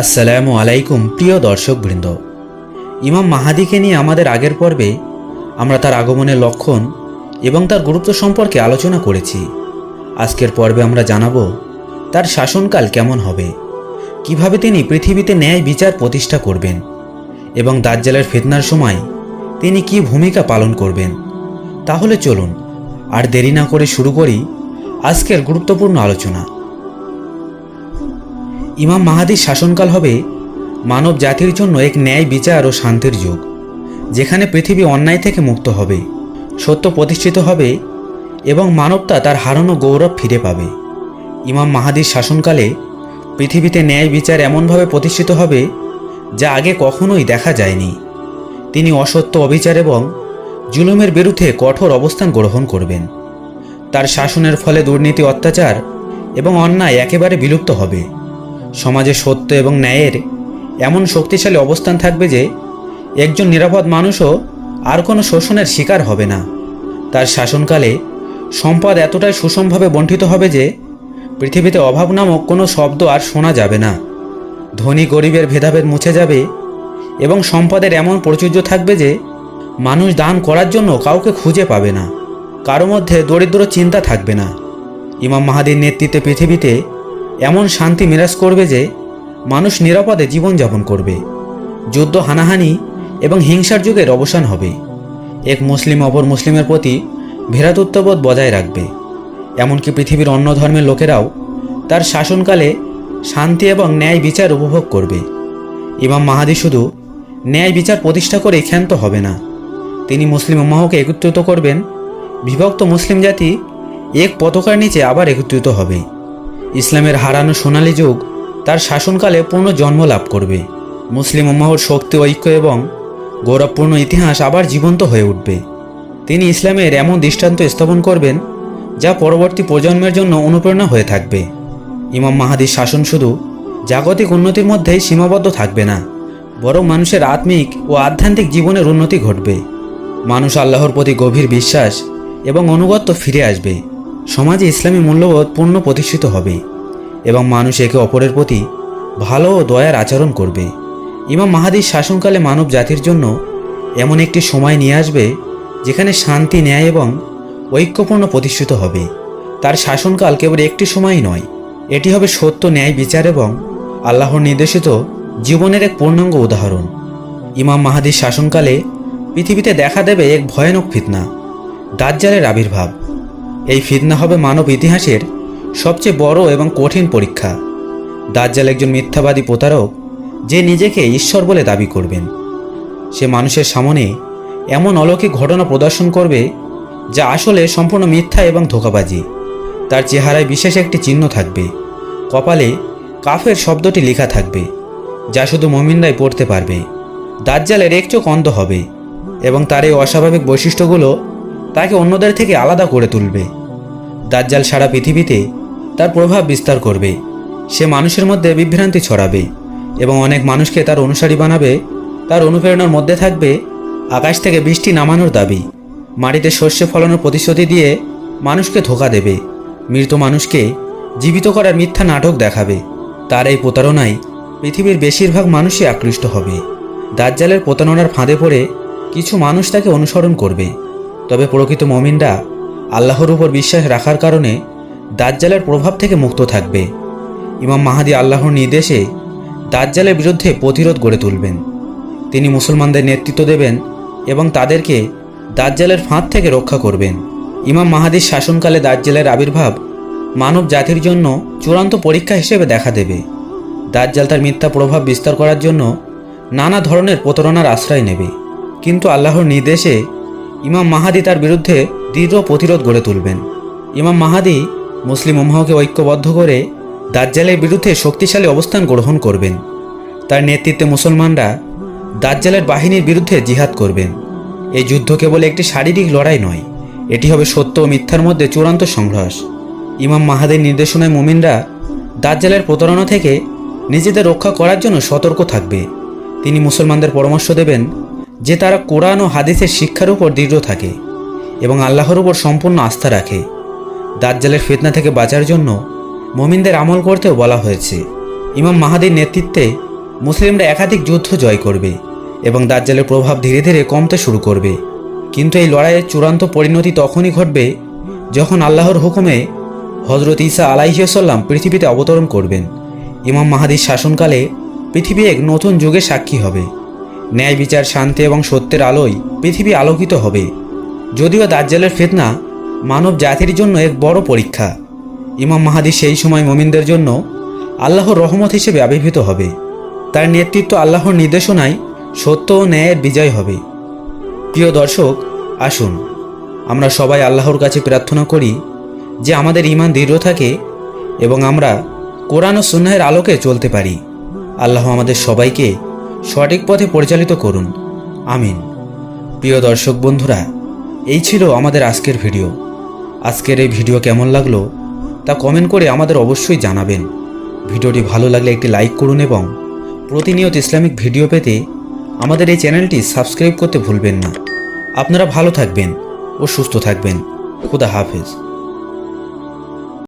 আসসালামু আলাইকুম, প্রিয় দর্শকবৃন্দ। ইমাম মাহাদিকে নিয়ে আমাদের আগের পর্বে আমরা তার আগমনের লক্ষণ এবং তার গুরুত্ব সম্পর্কে আলোচনা করেছি। আজকের পর্বে আমরা জানাব তার শাসনকাল কেমন হবে, কীভাবে তিনি পৃথিবীতে ন্যায় বিচার প্রতিষ্ঠা করবেন এবং দাজ্জালের ফিতনার সময় তিনি কি ভূমিকা পালন করবেন। তাহলে চলুন, আর দেরি না করে শুরু করি আজকের গুরুত্বপূর্ণ আলোচনা। ইমাম মাহাদির শাসনকাল হবে মানব জাতির জন্য এক ন্যায়, বিচার ও শান্তির যুগ, যেখানে পৃথিবী অন্যায় থেকে মুক্ত হবে, সত্য প্রতিষ্ঠিত হবে এবং মানবতা তার হারানো গৌরব ফিরে পাবে। ইমাম মাহাদির শাসনকালে পৃথিবীতে ন্যায়, বিচার এমনভাবে প্রতিষ্ঠিত হবে যা আগে কখনোই দেখা যায়নি। তিনি অসত্য অবিচার এবং জুলুমের বিরুদ্ধে কঠোর অবস্থান গ্রহণ করবেন। তার শাসনের ফলে দুর্নীতি, অত্যাচার এবং অন্যায় একেবারে বিলুপ্ত হবে। সমাজে সত্য এবং ন্যায়ের এমন শক্তিশালী অবস্থান থাকবে যে একজন নিরাপদ মানুষও আর কোনো শোষণের শিকার হবে না। তার শাসনকালে সম্পদ এতটাই সুষমভাবে বণ্টিত হবে যে পৃথিবীতে অভাব নামক কোনো শব্দ আর শোনা যাবে না। ধনী গরিবের ভেদাভেদ মুছে যাবে এবং সম্পদের এমন প্রাচুর্য থাকবে যে মানুষ দান করার জন্য কাউকে খুঁজে পাবে না। কারও মধ্যে দরিদ্র চিন্তা থাকবে না। ইমাম মাহাদির নেতৃত্বে পৃথিবীতে এমন শান্তি মিরাজ করবে যে মানুষ নিরাপদে জীবনযাপন করবে। যুদ্ধ হানাহানি এবং হিংসার যুগের অবসান হবে। এক মুসলিম অপর মুসলিমের প্রতি ভেরাতত্ববোধ বজায় রাখবে। এমনকি পৃথিবীর অন্য ধর্মের লোকেরাও তার শাসনকালে শান্তি এবং ন্যায় বিচার উপভোগ করবে। ইমাম মাহাদি শুধু ন্যায় বিচার প্রতিষ্ঠা করে ক্ষান্ত হবে না। তিনি মুসলিম উম্মাহকে একত্রিত করবেন। বিভক্ত মুসলিম জাতি এক পতাকার নিচে আবার একত্রিত হবে। ইসলামের হারানো সোনালী যুগ তার শাসনকালে পূর্ণ জন্ম লাভ করবে। মুসলিম উম্মাহর শক্তি ঐক্য এবং গৌরবপূর্ণ ইতিহাস আবার জীবন্ত হয়ে উঠবে। তিনি ইসলামের এমন দৃষ্টান্ত স্থাপন করবেন, যা পরবর্তী প্রজন্মের জন্য অনুপ্রেরণা হয়ে থাকবে। ইমাম মাহাদির শাসন শুধু জাগতিক উন্নতির মধ্যেই সীমাবদ্ধ থাকবে না, বরং মানুষের আত্মিক ও আধ্যাত্মিক জীবনের উন্নতি ঘটবে। মানুষ আল্লাহর প্রতি গভীর বিশ্বাস এবং অনুগত্য ফিরে আসবে। সমাজে ইসলামী মূল্যবোধ পূর্ণ প্রতিষ্ঠিত হবে এবং মানুষ একে অপরের প্রতি ভালো ও দয়ার আচরণ করবে। ইমাম মাহাদির শাসনকালে মানব জাতির জন্য এমন একটি সময় নিয়ে আসবে যেখানে শান্তি, ন্যায় এবং ঐক্যপূর্ণ প্রতিষ্ঠিত হবে। তার শাসনকাল কেবল একটি সময়ই নয়, এটি হবে সত্য, ন্যায়, বিচার এবং আল্লাহর নির্দেশিত জীবনের এক পূর্ণাঙ্গ উদাহরণ। ইমাম মাহাদির শাসনকালে পৃথিবীতে দেখা দেবে এক ভয়ানক ফিতনা, দাজ্জালের আবির্ভাব। এই ফিতনা হবে মানব ইতিহাসের সবচেয়ে বড় এবং কঠিন পরীক্ষা। দাজ্জাল একজন মিথ্যাবাদী প্রতারক, যে নিজেকে ঈশ্বর বলে দাবি করবেন। সে মানুষের সামনে এমন অলৌকিক ঘটনা প্রদর্শন করবে, যা আসলে সম্পূর্ণ মিথ্যা এবং ধোকাবাজি। তার চেহারায় বিশেষ একটি চিহ্ন থাকবে। কপালে কাফের শব্দটি লেখা থাকবে, যা শুধু মমিনরাই পড়তে পারবে। দাজ্জালের এক চোখ অন্ধ হবে এবং তার এই অস্বাভাবিক বৈশিষ্ট্যগুলো তাকে অন্যদের থেকে আলাদা করে তুলবে। দাজ্জাল সারা পৃথিবীতে তার প্রভাব বিস্তার করবে। সে মানুষের মধ্যে বিভ্রান্তি ছড়াবে এবং অনেক মানুষকে তার অনুসারী বানাবে। তার অনুপ্রেরণার মধ্যে থাকবে আকাশ থেকে বৃষ্টি নামানোর দাবি। মাটিতে শস্য ফলানোর প্রতিশ্রুতি দিয়ে মানুষকে ধোকা দেবে। মৃত মানুষকে জীবিত করার মিথ্যা নাটক দেখাবে। তার এই প্রতারণায় পৃথিবীর বেশিরভাগ মানুষই আকৃষ্ট হবে। দাজ্জালের প্রতারণার ফাঁদে পড়ে কিছু মানুষ তাকে অনুসরণ করবে। তবে প্রকৃত মমিনরা আল্লাহর উপর বিশ্বাস রাখার কারণে দাজ্জালের প্রভাব থেকে মুক্ত থাকবে। ইমাম মাহাদি আল্লাহর নির্দেশে দাজ্জালের বিরুদ্ধে প্রতিরোধ গড়ে তুলবেন। তিনি মুসলমানদের নেতৃত্ব দেবেন এবং তাদেরকে দাজ্জালের ফাঁদ থেকে রক্ষা করবেন। ইমাম মাহাদির শাসনকালে দাজ্জালের আবির্ভাব মানব জাতির জন্য চূড়ান্ত পরীক্ষা হিসেবে দেখা দেবে। দাজ্জাল তার মিথ্যা প্রভাব বিস্তার করার জন্য নানা ধরনের প্রতারণার আশ্রয় নেবে। কিন্তু আল্লাহর নির্দেশে ইমাম মাহাদি তার বিরুদ্ধে দৃঢ় প্রতিরোধ গড়ে তুলবেন। ইমাম মাহাদি মুসলিম উম্মাহকে ঐক্যবদ্ধ করে দাজ্জালের বিরুদ্ধে শক্তিশালী অবস্থান গ্রহণ করবেন। তার নেতৃত্বে মুসলমানরা দাজ্জালের বাহিনীর বিরুদ্ধে জিহাদ করবেন। এই যুদ্ধ কেবল একটি শারীরিক লড়াই নয়, এটি হবে সত্য ও মিথ্যার মধ্যে চূড়ান্ত সংঘর্ষ। ইমাম মাহাদের নির্দেশনায় মুমিনরা দাজ্জালের প্রতারণা থেকে নিজেদের রক্ষা করার জন্য সতর্ক থাকবে। তিনি মুসলমানদের পরামর্শ দেবেন যে তারা কোরআন ও হাদিসের শিক্ষার উপর দৃঢ় থাকে। এবং আল্লাহর উপর সম্পূর্ণ আস্থা রাখে। দাজ্জালের ফিতনা থেকে বাঁচার জন্য মমিনদের আমল করতেও বলা হয়েছে। ইমাম মাহাদির নেতৃত্বে মুসলিমরা একাধিক যুদ্ধ জয় করবে এবং দাজ্জালের প্রভাব ধীরে ধীরে কমতে শুরু করবে। কিন্তু এই লড়াইয়ের চূড়ান্ত পরিণতি তখনই ঘটবে যখন আল্লাহর হুকুমে হজরত ইসা আলাইসাল্লাম পৃথিবীতে অবতরণ করবেন। ইমাম মাহাদির শাসনকালে পৃথিবী এক নতুন যুগে সাক্ষী হবে। ন্যায় বিচার, শান্তি এবং সত্যের আলোয় পৃথিবী আলোকিত হবে। যদিও দাজ্জালের ফেতনা মানব জাতির জন্য এক বড় পরীক্ষা। ইমাম মাহাদি সেই সময় মোমিনদের জন্য আল্লাহর রহমত হিসেবে আবির্ভূত হবে। তার নেতৃত্ব আল্লাহর নির্দেশনায় সত্য ও ন্যায়ের বিজয় হবে। প্রিয় দর্শক, আসুন, আমরা সবাই আল্লাহর কাছে প্রার্থনা করি যে আমাদের ইমান দৃঢ় থাকে এবং আমরা কোরআন ও সুন্নাহের আলোকে চলতে পারি। আল্লাহ আমাদের সবাইকে সঠিক পথে পরিচালিত করুন। আমিন। প্রিয় দর্শক বন্ধুরা এই ছিল আমাদের আজকের ভিডিও। আজকের এই ভিডিও কেমন লাগল তা কমেন্ট করে আমাদের অবশ্যই জানাবেন। ভিডিওটি ভালো লাগলে একটি লাইক করুন এবং প্রতিনিয়ত ইসলামিক ভিডিও পেতে আমাদের এই চ্যানেলটি সাবস্ক্রাইব করতে ভুলবেন না। আপনারা ভালো থাকবেন ও সুস্থ থাকবেন। খুদা হাফেজ।